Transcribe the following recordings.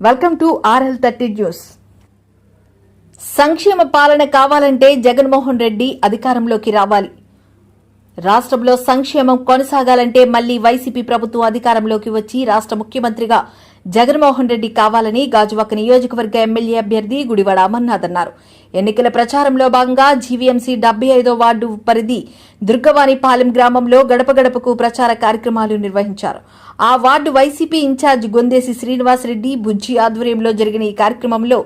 Welcome to RL thirty news సంక్షేమ పాలన కావాలంటే జగన్మోహన్ రెడ్డి అధికారంలోకి రావాలి. రాష్ట్రంలో సంక్షేమం కొనసాగాలంటే మళ్ళీ వైసీపీ ప్రభుత్వం అధికారంలోకి వచ్చి రాష్ట్ర ముఖ్యమంత్రిగా జగన్మోహన్ రెడ్డి కావాలని గాజువాక నియోజకవర్గ ఎమ్మెల్యే అభ్యర్థి గుడివాడ అమర్నాథ్ అన్నారు. ఎన్నికల ప్రచారంలో భాగంగా జీవీఎంసీ డెబ్బై ఐదో వార్డు పరిధి దుర్గవాణిపాలెం గ్రామంలో గడప గడపకు ప్రచార కార్యక్రమాలు నిర్వహించారు. ఆ ward YCP incharge Gondesi Srinivasa Reddy Bujji ఆధ్వర్యంలో జరిగిన ఈ కార్యక్రమంలో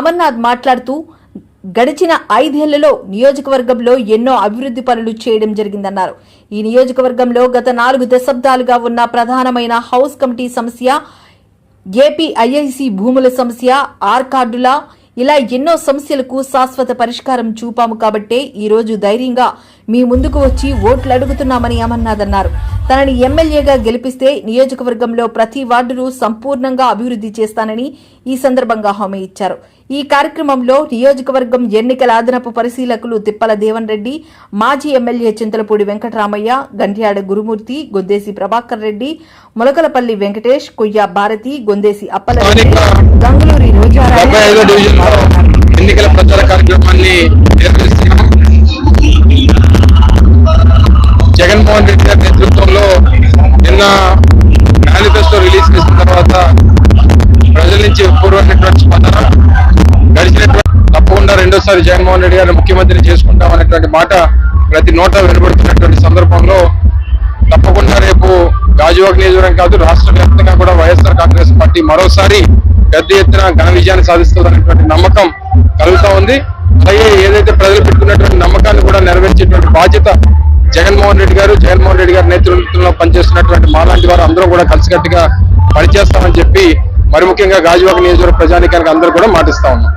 అమర్నాథ్ మాట్లాడుతూ గడిచిన ఐదేళ్ళలో నియోజకవర్గంలో ఎన్నో అభివృద్ధి పనులు చేయడం జరిగిందన్నారు. ఈ నియోజకవర్గంలో గత నాలుగు దశాబ్దాలుగా ఉన్న ప్రధానమైన హౌస్ కమిటీ సమస్య ఏపీఐఐసి భూముల సమస్య ఆర్ కార్డుల ఇలా ఎన్నో సమస్యలకు శాశ్వత పరిష్కారం చూపాము కాబట్టే ఈ రోజు ధైర్యంగా మీ ముందుకు వచ్చి ఓట్లు అడుగుతున్నామని అమర్నాథ్ అన్నారు. తనని ఎమ్మెల్యేగా గెలిపిస్తే నియోజకవర్గంలో ప్రతి వార్డును సంపూర్ణంగా అభివృద్ధి చేస్తానని ఈ సందర్భంగా హామీ ఇచ్చారు. ఈ కార్యక్రమంలో నియోజకవర్గం ఎన్నికల అదనపు పరిశీలకులు తిప్పల దేవన్ రెడ్డి మాజీ ఎమ్మెల్యే చింతలపూడి వెంకటరామయ్య గంట్యాడ గురుమూర్తి గొందేసి ప్రభాకర్ రెడ్డి ములకలపల్లి వెంకటేష్ కొయ్య భారతి గొందేసి అప్పలరెడ్డి గంగులూరి రోజారాయణ ఎన్నికల ప్రచార కార్యక్రమాన్ని నుంచి స్పందన గడిచినటువంటి తప్పకుండా రెండోసారి జగన్మోహన్ రెడ్డి గారిని ముఖ్యమంత్రిని చేసుకుంటాం అనేటువంటి మాట ప్రతి నోట వెలువడుతున్నటువంటి సందర్భంలో తప్పకుండా రేపు గాజువాక నియోజకవర్గం కాదు రాష్ట్ర వ్యాప్తంగా కూడా వైఎస్ఆర్ కాంగ్రెస్ పార్టీ మరోసారి పెద్ద ఎత్తున ఘన విజయాన్ని సాధిస్తుందనేటువంటి నమ్మకం కలుగుతా ఉంది. అలాగే ఏదైతే ప్రజలు పెట్టుకున్నటువంటి నమ్మకాన్ని కూడా నెరవేర్చేటువంటి బాధ్యత జగన్మోహన్ రెడ్డి గారు జగన్మోహన్ రెడ్డి గారి నేతృత్వంలో పనిచేస్తున్నటువంటి మాలాంటి వారు అందరూ కూడా కలిసికట్టుగా పనిచేస్తామని చెప్పి మరి ముఖ్యంగా గాజువాక నియోజకవర్గ ప్రజానికానికి అందరూ కూడా మాటిస్తా ఉన్నాం.